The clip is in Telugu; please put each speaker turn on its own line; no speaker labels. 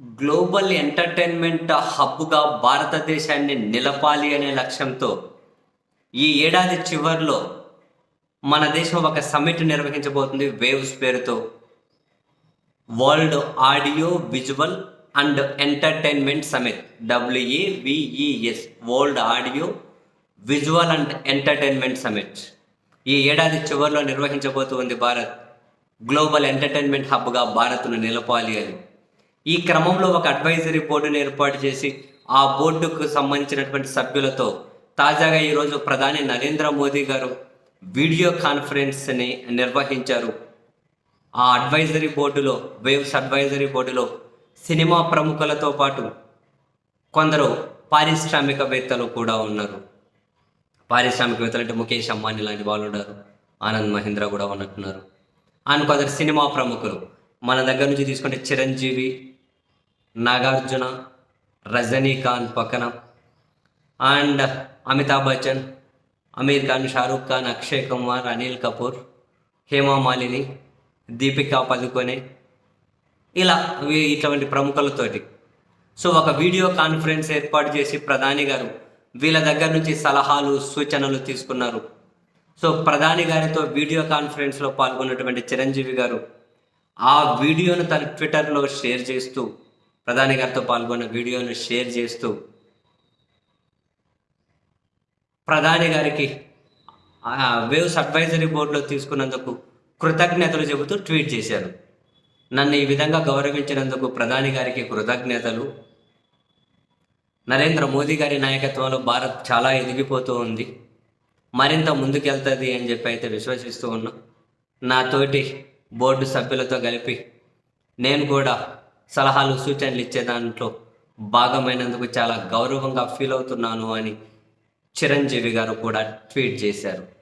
గ్లోబల్ ఎంటర్టైన్మెంట్ హబ్గా భారతదేశాన్ని నిలపాలి అనే లక్ష్యంతో ఈ ఏడాది చివరిలో మన దేశం ఒక సమ్మిట్ నిర్వహించబోతుంది వేవ్స్ పేరుతో. World audio visual and entertainment summit W A V E S world audio visual and entertainment summit ఈ ఏడాది చివరిలో నిర్వహించబోతుంది భారత్. గ్లోబల్ ఎంటర్టైన్మెంట్ హబ్గా భారత్ను నిలపాలి అని. ఈ క్రమంలో ఒక అడ్వైజరీ బోర్డును ఏర్పాటు చేసి ఆ బోర్డుకు సంబంధించినటువంటి సభ్యులతో తాజాగా ఈరోజు ప్రధాని నరేంద్ర మోదీ గారు వీడియో కాన్ఫరెన్స్ని నిర్వహించారు. ఆ అడ్వైజరీ బోర్డులో వేవ్స్ అడ్వైజరీ బోర్డులో సినిమా ప్రముఖులతో పాటు కొందరు పారిశ్రామికవేత్తలు కూడా ఉన్నారు. పారిశ్రామికవేత్తలు అంటే ముఖేష్ అంబానీ లాంటి వాళ్ళు ఉన్నారు. ఆనంద్ మహీంద్ర కూడా ఉన్నట్టున్నారు. అండ్ కొందరు సినిమా ప్రముఖులు. మన దగ్గర నుంచి తీసుకుంటే చిరంజీవి నాగార్జున రజనీకాంత్ పక్కన. అండ్ అమితాబ్ బచ్చన్ అమీర్ ఖాన్ షారూక్ ఖాన్ అక్షయ్ కుమార్ అనిల్ కపూర్ హేమా మాలిని దీపికా పదుకొనే. ఇలా ఇటువంటి ప్రముఖులతోటి. సో ఒక వీడియో కాన్ఫరెన్స్ ఏర్పాటు చేసి ప్రధాని గారు వీళ్ళ దగ్గర నుంచి సలహాలు సూచనలు తీసుకున్నారు. సో ప్రధాని గారితో వీడియో కాన్ఫరెన్స్లో పాల్గొన్నటువంటి చిరంజీవి గారు ఆ వీడియోను తన ట్విట్టర్లో షేర్ చేస్తూ ప్రధాని గారితో పాల్గొన్న వీడియోను షేర్ చేస్తూ ప్రధాని గారికి వేవ్స్ అడ్వైజరీ బోర్డులో తీసుకున్నందుకు కృతజ్ఞతలు చెబుతూ ట్వీట్ చేశారు. నన్ను ఈ విధంగా గౌరవించినందుకు ప్రధాని గారికి కృతజ్ఞతలు. నరేంద్ర మోదీ గారి నాయకత్వంలో భారత్ చాలా ఎదిగిపోతూ ఉంది. మరింత ముందుకెళ్తుంది అని చెప్పి అయితే విశ్వసిస్తూ ఉన్నాం. నాతోటి బోర్డు సభ్యులతో కలిపి నేను కూడా సలహాలు సూచనలు ఇచ్చే దాంట్లో భాగమైనందుకు చాలా గౌరవంగా ఫీల్ అవుతున్నాను అని చిరంజీవి గారు కూడా ట్వీట్ చేశారు.